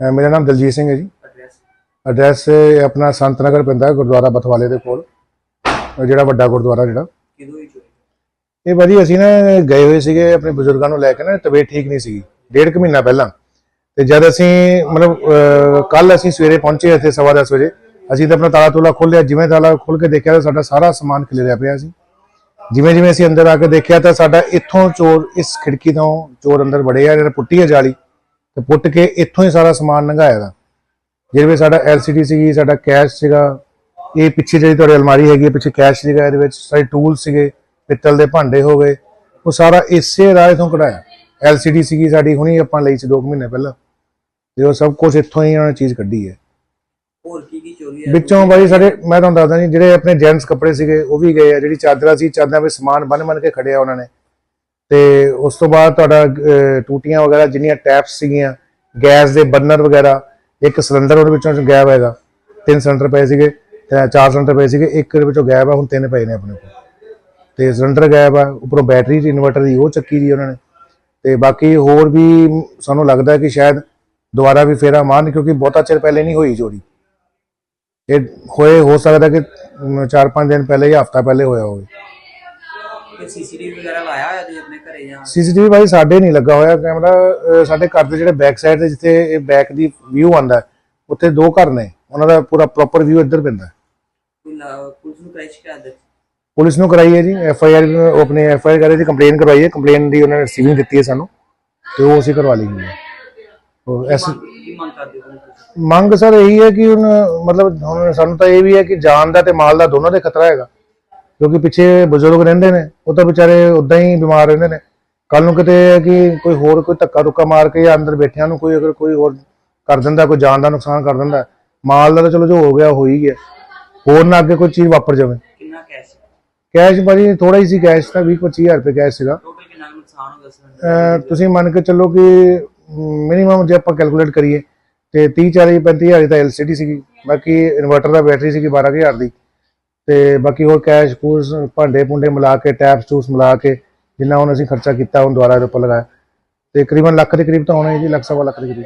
ਮੇਰਾ ਨਾਮ ਦਲਜੀਤ ਸਿੰਘ ਹੈ ਜੀ। ਐਡਰੈਸ ਐਡਰੈਸ ਆਪਣਾ ਸੰਤ ਨਗਰ ਪੈਂਦਾ ਹੈ, ਗੁਰਦੁਆਰਾ ਬਥਵਾਲੇ ਦੇ ਕੋਲ। ਜਿਹੜਾ ਵੱਡਾ ਗੁਰਦੁਆਰਾ ਜਿਹੜਾ। ਕਿਦੋਂ ਹੀ ਚੋਰੀ ਇਹ ਭਾਜੀ ਅਸੀਂ ਨਾ ਗਏ ਹੋਏ ਸੀਗੇ ਆਪਣੇ ਬਜ਼ੁਰਗਾਂ ਨੂੰ ਲੈ ਕੇ ਨਾ ਤਬੀਅਤ ਠੀਕ ਨਹੀਂ ਸੀਗੀ ਡੇਢ ਕੁ ਮਹੀਨਾ ਪਹਿਲਾਂ। ਤੇ ਜਦ ਅਸੀਂ ਮਤਲਬ ਕੱਲ ਅਸੀਂ ਸਵੇਰੇ ਪਹੁੰਚੇ ਇੱਥੇ ਸਵਾ ਦਸ ਵਜੇ ਅਸੀਂ ਤਾਂ ਆਪਣਾ ਤਾਲਾ ਤੁਲਾ ਖੋਲ੍ਹਿਆ ਜਿਵੇਂ ਤਾਲਾ ਖੋਲ ਕੇ ਦੇਖਿਆ ਤਾਂ ਸਾਡਾ ਸਾਰਾ ਸਮਾਨ ਖਿਲਰਿਆ ਪਿਆ ਸੀ। ਜਿਵੇਂ ਜਿਵੇਂ ਅਸੀਂ ਅੰਦਰ ਆ ਕੇ ਦੇਖਿਆ ਤਾਂ ਸਾਡਾ ਇੱਥੋਂ ਚੋਰ ਇਸ ਖਿੜਕੀ ਤੋਂ ਚੋਰ ਅੰਦਰ ਵੜੇ ਆ ਜਿਹੜਾ ਪੁੱਟੀ ਹੈ ਜਾਲੀ ਤੇ ਪੁੱਟ ਕੇ ਇੱਥੋਂ ਹੀ ਸਾਰਾ ਸਮਾਨ ਲੰਘਾਇਆ ਦਾ ਜਿਹਦੇ ਵਿੱਚ ਸਾਡਾ LCD ਸੀਗੀ ਸਾਡਾ ਕੈਸ਼ ਸੀਗਾ। ਇਹ ਪਿੱਛੇ ਜਿਹੜੀ ਤੁਹਾਡੀ ਅਲਮਾਰੀ ਹੈਗੀ ਹੈ ਪਿੱਛੇ ਕੈਸ਼ ਸੀਗਾ ਇਹਦੇ ਵਿੱਚ ਸਾਰੇ ਟੂਲ ਸੀਗੇ ਪਿੱਤਲ ਦੇ ਭਾਂਡੇ ਹੋ ਗਏ। ਉਹ ਸਾਰਾ ਇਸੇ ਰਾਹ ਤੋਂ ਕਢਾਇਆ। LCD ਸੀਗੀ ਸਾਡੀ ਹੁਣੀ ਆਪਾਂ ਲਈ ਸੀ 2 ਮਹੀਨੇ ਪਹਿਲਾਂ। ਤੇ ਉਹ ਸਭ ਕੁਝ ਇੱਥੋਂ ਹੀ ਉਹਨਾਂ ਨੇ ਚੀਜ਼ ਕੱਢੀ ਹੈ। ਹੋਰ ਕੀ ਕੀ ਚੋਰੀ ਹੈ? ਵਿੱਚੋਂ ਬਾਈ ਸਾਡੇ ਮੈਂ ਤੁਹਾਨੂੰ ਦੱਸਦਾ ਜੀ ਜਿਹੜੇ ਆਪਣੇ ਜੈਂਟਸ ਕੱਪੜੇ ਸੀਗੇ ਉਹ ਵੀ ਗਏ ਆ। ਜਿਹੜੀ ਚਾਦਰਾਂ ਸੀ ਚਾਦਰਾਂ ਵਿੱਚ ਸਮਾਨ ਬੰਨ ਬੰਨ ਕੇ ਖੜਿਆ ਉਹਨਾਂ ਨੇ। ਤੇ ਉਸ ਤੋਂ ਬਾਅਦ ਤੁਹਾਡਾ ਟੂਟੀਆਂ ਵਗੈਰਾ ਜਿੰਨੀਆਂ ਟੈਪਸ ਸੀਗੀਆਂ, ਗੈਸ ਦੇ ਬਰਨਰ ਵਗੈਰਾ, ਇੱਕ ਸਿਲੰਡਰ ਉਹਦੇ ਵਿੱਚੋਂ ਗਾਇਬ ਹੈਗਾ, ਤਿੰਨ ਸਿਲੰਡਰ ਪਏ ਸੀਗੇ, ਤੇ ਚਾਰ ਸਿਲੰਡਰ ਪਏ ਸੀਗੇ, ਇੱਕ ਦੇ ਵਿੱਚੋਂ ਗਾਇਬ ਆ, ਹੁਣ ਤਿੰਨ ਪਏ ਨੇ ਆਪਣੇ ਕੋਲ। ਤੇ ਸਿਲੰਡਰ ਗਾਇਬ ਆ, ਉੱਪਰੋਂ ਬੈਟਰੀ ਦੀ ਇਨਵਰਟਰ ਦੀ ਉਹ ਚੱਕੀ ਦੀ ਉਹਨਾਂ ਨੇ। ਤੇ ਬਾਕੀ ਹੋਰ ਵੀ ਸਾਨੂੰ ਲੱਗਦਾ ਕਿ ਸ਼ਾਇਦ ਦੁਬਾਰਾ ਵੀ ਫੇਰਾ ਮਾਰਨ, ਕਿਉਂਕਿ ਬਹੁਤਾ ਚਿਰ ਪਹਿਲੇ ਨਹੀਂ ਹੋਈ ਚੋਰੀ। ਇਹ ਹੋਏ, ਹੋ ਸਕਦਾ ਕਿ 4-5 ਦਿਨ ਪਹਿਲੇ ਜਾਂ ਹਫਤਾ ਪਹਿਲੇ ਹੋਇਆ ਹੋਵੇ। ਸੀਸੀਟੀਵੀ ਵਗੈਰਾ ਲਾਇਆ ਹੋਇਆ ਤੁਸੀਂ ਆਪਣੇ ਘਰੇ ਜਾਂ ਸੀਸੀਟੀਵੀ ਭਾਈ ਸਾਡੇ ਨਹੀਂ ਲੱਗਾ ਹੋਇਆ ਕੈਮਰਾ ਅਹ ਸਾਡੇ ਘਰ ਦੇ ਜਿਹੜੇ ਬੈਕ ਸਾਈਡ ਤੇ ਜਿੱਥੇ ਇਹ ਬੈਕ ਦੀ ਵਿਊ ਆਂਦਾ ਉੱਥੇ ਦੋ ਘਰ ਨੇ ਉਹਨਾਂ ਦਾ ਪੂਰਾ ਪ੍ਰੋਪਰ ਵਿਊ ਇੱਧਰ ਪੈਂਦਾ ਕੋਈ ਲਾ- ਪੁਲਿਸ ਨੂੰ ਕਰਾਈ ਸ਼ਿਕਾਇਤ ਦਿੱਤੀ? ਪੁਲਿਸ ਨੂੰ ਕਰਾਈ ਹੈ ਜੀ ਐਫ ਆਈ ਆਰ ਆਪਣੇ ਐਫ ਆਈ ਆਰ ਕਰੀ ਸੀ ਕੰਪਲੇਨ ਕਰਵਾਈ ਹੈ ਕੰਪਲੇਨ ਦੀ ਉਹਨਾਂ ਨੇ ਰਿਸੀਵਿੰਗ ਦਿੱਤੀ ਹੈ ਸਾਨੂੰ ਤੇ ਉਹ ਅਸੀਂ ਕਰਵਾ ਲਈ ਗਈ ਹੈ ਉਹ ਐਸ ਕੀ ਮੰਗ ਕਰਦੇ ਹੋ ਤੁਸੀਂ? ਮੰਗ ਸਰ ਇਹੀ ਹੈ ਕਿ ਹੁਣ ਮਤਲਬ ਹੁਣ ਸਾਨੂੰ ਤਾਂ ਇਹ ਵੀ ਹੈ ਕਿ ਜਾਨ ਦਾ ਤੇ ਮਾਲ ਦਾ ਦੋਨਾਂ ਦੇ ਖਤਰਾ ਹੈਗਾ ਕਿਉਂਕਿ ਪਿੱਛੇ ਬਜ਼ੁਰਗ ਰਹਿੰਦੇ ਨੇ ਉਹ ਤਾਂ ਵਿਚਾਰੇ ਉਦਾਂ ਹੀ ਬਿਮਾਰ ਰਹਿੰਦੇ ਨੇ। ਕੱਲ ਨੂੰ ਕਿਤੇ ਹੈ ਕਿ ਕੋਈ ਹੋਰ ਕੋਈ ਧੱਕਾ ਰੁੱਕਾ ਮਾਰ ਕੇ ਜਾਂ ਅੰਦਰ ਬੈਠਿਆਂ ਨੂੰ ਕੋਈ ਅਗਰ ਕੋਈ ਹੋਰ ਕਰ ਦਿੰਦਾ ਕੋਈ ਜਾਨ ਦਾ ਨੁਕਸਾਨ ਕਰ ਦਿੰਦਾ ਮਾਲ ਦਾ ਤਾਂ ਚਲੋ ਜੋ ਹੋ ਗਿਆ ਹੋ ਹੀ ਗਿਆ। ਹੋਰ ਨਾ ਅੱਗੇ ਕੋਈ ਚੀਜ਼ ਵਾਪਰ ਜਾਵੇ। ਕਿੰਨਾ ਕੈਸ਼ ਕੈਸ਼ ਭਾਜੀ ਥੋੜਾ ਹੀ ਸੀ ਕੈਸ਼ ਤਾਂ 20 25000 ਰੁਪਏ ਕੈਸ਼ ਸੀਗਾ। ਟੋਟਲ ਕਿੰਨਾ ਨੁਕਸਾਨ ਹੋ ਗਿਆ ਤੁਸੀਂ ਮੰਨ ਕੇ ਚੱਲੋ ਕਿ ਮਿਨੀਮਮ ਜੇ ਆਪਾਂ ਕੈਲਕੂਲੇਟ ਕਰੀਏ ਤੇ 30 40 35000 ਤਾਂ LCD ਸੀਗੀ ਬਾਕੀ ਇਨਵਰਟਰ ਦਾ ਬੈਟਰੀ ਸੀਗੀ 12000 ਦੀ। ਤੇ ਬਾਕੀ ਹੋਰ ਕੈਸ਼ ਕੂਸ, ਭਾਂਡੇ ਪੁੰਡੇ ਮਿਲਾ ਕੇ ਟੈਪਸ ਟੂਸ ਮਿਲਾ ਕੇ, ਜਿੰਨਾ ਹੁਣ ਅਸੀਂ ਖਰਚਾ ਕੀਤਾ, ਹੁਣ ਦੁਬਾਰਾ ਇਹਦੇ ਉੱਪਰ ਲਗਾਇਆ। ਤੇ ਕਰੀਬਨ ਲੱਖ ਦੇ ਕਰੀਬ ਤਾਂ ਹੋਣਾ ਜੀ, ਲੱਖ, ਸਵਾ ਲੱਖ ਦੇ ਕਰੀਬ।